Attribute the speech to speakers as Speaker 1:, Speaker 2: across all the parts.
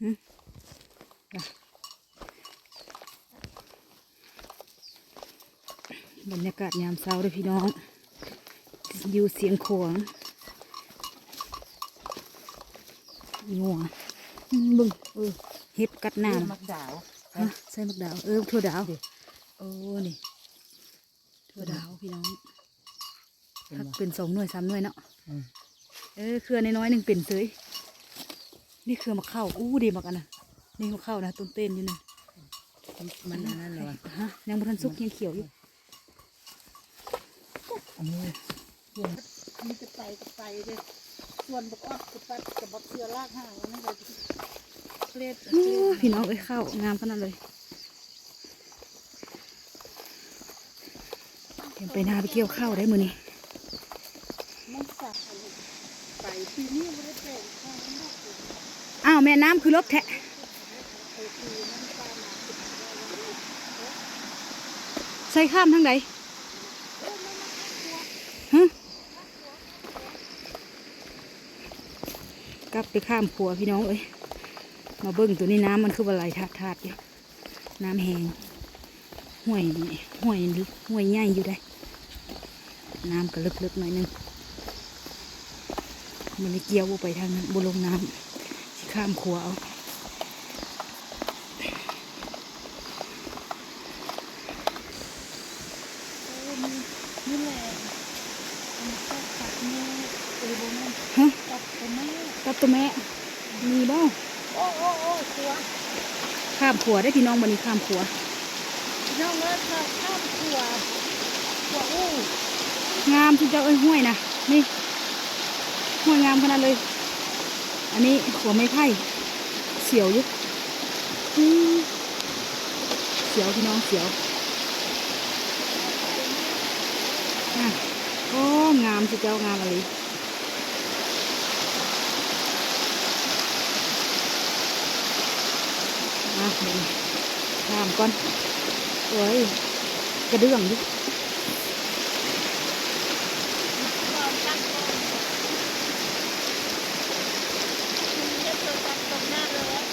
Speaker 1: หึจ้ะบรรยากาศยามเช้าเลยพี่น้อง อยู่เสียงขวางงัวอืมเบึงเออเห็บกัดหน้า
Speaker 2: มักดาว
Speaker 1: ฮะใส่มักดาว เออถั่วดาวโอ้นี่ถั่วดาวพี่น้องถ้าเป็นสองหน่วยสามหน่วยเนาะ
Speaker 2: อืม
Speaker 1: เออเครือน้อยๆหนึ่งเป็นเสย นี่เครือมะเข้าอู้ดีมากอันนะนี่มะเข้านะต้นเต้นอยู่นั่น
Speaker 2: มันอันนั้นเหรอวะ
Speaker 1: ฮะยังบทันสุกยังเขียวอยู่
Speaker 2: อันนี้
Speaker 3: มันจะไปก็ไปเลยส่วนบักออดกับปัดกับบักเสือลากห่างนั่นเลยเล็ด
Speaker 1: อู้พี่น้องเอ้ยเข้างามขนาดเลยเดี๋ยวไปนาไปเกี่ยวข้าวได้มือนี้
Speaker 3: มันสักไปปีนี้ไม่ได้เป็นข้าวมันน อ้า
Speaker 1: วแม่น้ำคือลบแทะ
Speaker 3: ไปปีนั้นปลาหนาติดแล้ว
Speaker 1: ใส่ข้ามทั้งใดฮะกลับไปข้ามขัวพี่น้องเอ้ยมาเบิ้งตัวนี้น้ำมันคือว่าไหลทาดทาดอยู่น้ำแห้งห่วยดีห่วยห่วยใหญ่อยู่ได้ น้ำก็ลึกๆหน่อยหนึงมันเลยเกี่ยวไปทางนั้นบุลงน้ำ ข้ามขัวเอา
Speaker 3: นี่แหละมันก็ตัดแม่เออบ่แม่
Speaker 1: ฮะ
Speaker 3: ตัดตัวแม่
Speaker 1: กับตัวแม่ มีบ้า
Speaker 3: โอ้โอ้โอ้ตัว
Speaker 1: ข้ามขัวได้พี่น้องวันนี้ข้ามขัว
Speaker 3: น้องเลิศค่ะข้ามขัวขัวอู้
Speaker 1: งามที่เจ้าเอ้ยห้วยนะนี่ห้วยงามขนาดเลย อันนี้ขัวไม้ไผ่เสียวยู่อืมเสียวพี่น้องเสียวอะโอ้งามที่เจ้างามอะไรอะเดี๋ยวข้ามก่อนโอ้ย กระเดื่องดิ
Speaker 3: ความตั้งใจคุณจะเจอกันตรงหน้าเลย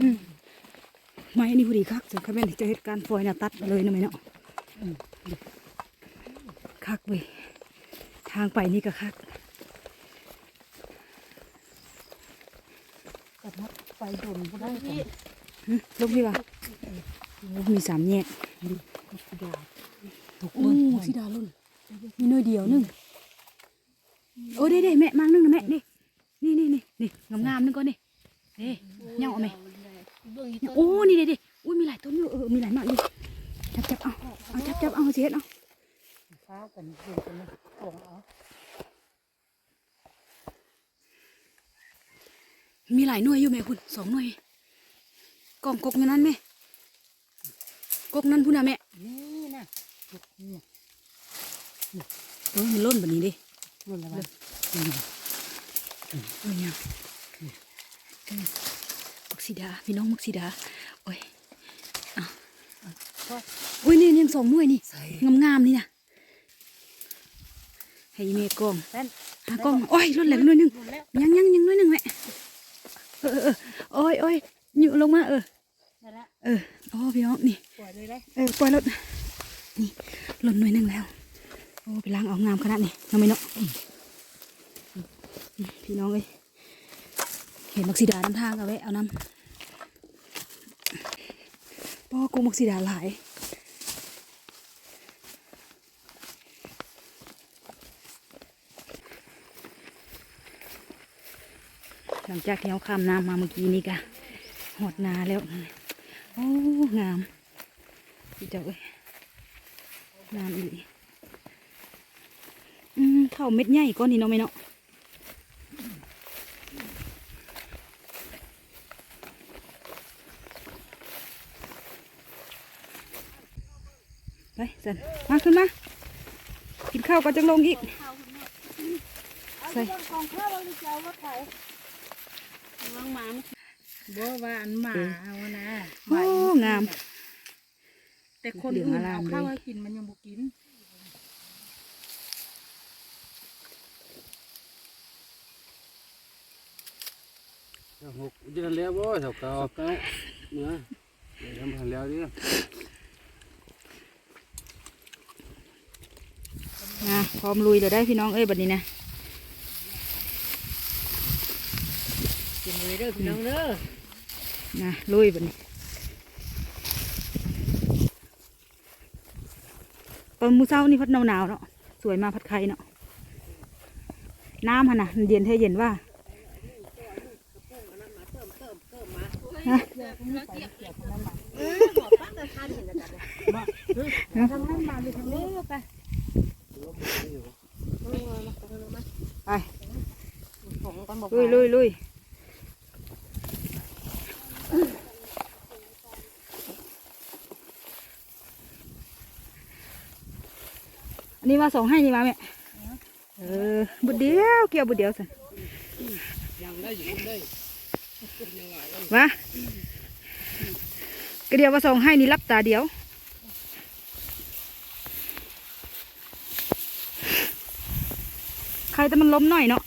Speaker 1: อืม ไม้นี่พอดีคักจนเขาเป็นจะเหตุการณ์ฟอยน่ะตัดเลยนะไหมเนาะคักเว้ยทางไปนี่ก็คัก
Speaker 3: กระทับไปดนก็ได้ที่
Speaker 1: หึลงพี่วะโอ้มีสามแยก
Speaker 3: สุดา
Speaker 1: ถูกโอ้สีดาลุ่นมีน้อยเดียวนึงโอ้เด้เด้แม่มังนึงนะแม่เด้นี่นี่นี่นี่งามงามๆนึงก่อนนี่เด้เหงาเอาไหม
Speaker 3: เบื้องอี
Speaker 1: โอ้นี่เด้เด้อุ้ยมีหลายต้นอยู่เออมีหลายหน่อยอยู่จับจับเอาเอาจับจับเอาเสียดเอา
Speaker 3: ฟ้ากันเบื้องกันส่งเอา
Speaker 1: มีหลายหน่วยอยู่แม่คุณสองหน่วยกล่องกกอยู่นั้นแม่กกนั้นพูดนะแม่
Speaker 3: นี่นะนี่
Speaker 1: เออมันล้นแบบนี้ดิ
Speaker 3: รุ่นอะไร
Speaker 1: เออเนี่ยเออมัก สีดาพี่น้องมักสีดาโอ้ยอะโอ้ยนี่ยังสองหน่วยนี่งามๆนี่นะให้เมย์กล้อง
Speaker 3: นั่น
Speaker 1: หากล้องโอ้ยล้นแหลมหน่วยหนึง
Speaker 3: รุ่นแล้ว
Speaker 1: ยังยังยังหน่วยหนึงแม่เออเออเออโอ้ยโอ้ยอยู่ลงมาเออ
Speaker 3: นั่นละ
Speaker 1: เออโอ้พี่น้องนี่
Speaker 3: ปล่อยเลยได้
Speaker 1: เออปล่อยรถนี่หล่นหน่วยหนึ่งแล้วโอ้ไปล้างเอางามขนาดนี้น้องไม่เนาะอืมพี่น้องเอ้ยเห็นมักสีดาน้ำทางเอาไว้เอาน้ำ พ่อกูมักสีดาหลายหลังจากที่เขาข้ามน้ำมาเมื่อกี้นี่กะหดนาแล้ว โอ้ งามพี่เจ้าเอ้ยงามอีอืมเข้าวเม็ดใหญ่ก้อนนี้เนาะไหมเนาะ สันมาขึ้นมากินข้าวก็จะลงอีก
Speaker 3: ข้าวคุณแม่เอา
Speaker 1: ใส่
Speaker 3: เรื่องของข้าวเราจะเอารถไถวางหมาบ่ว่าอันหมาเอานะ
Speaker 1: โอ้งาม
Speaker 3: แต่คนอื่นเอาข้าวให้กินมันยังบ่กิน
Speaker 4: หกเดือนแล้วบ่เท่าเก่าเก่าเนื้อเดี๋ยวทำหันแล้วดิ
Speaker 1: นะพร้อมลุยเดี๋ยวได้พี่น้องเอ้ยบัดนี้นะ
Speaker 2: กินเลยเด้อพี่น้องเด้อ
Speaker 1: นะลุยบัดนี้ตอนมื้อเช้านี่พัดหนาวๆเนาะสวยมากพัดไข่เนาะน้ำฮะนะมันเย็นแท้เย็นว่าฮะ
Speaker 3: ไป
Speaker 1: ลุยลุยลุยอันนี้มาสองให้นี่มาแม่เออบุดเดียวเกี่ยวบุดเดียวสิ
Speaker 4: ยังได้อยู่ได้
Speaker 1: วะกระเดียวมาสองให้นี่รับตาเดียว ใครแต่มันล้มหน่อยเนาะ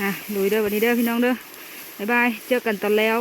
Speaker 1: อะลุยเด้อวันนี้เด้อพี่น้องเด้อบ๊ายบายเจอกันตอนแล้ว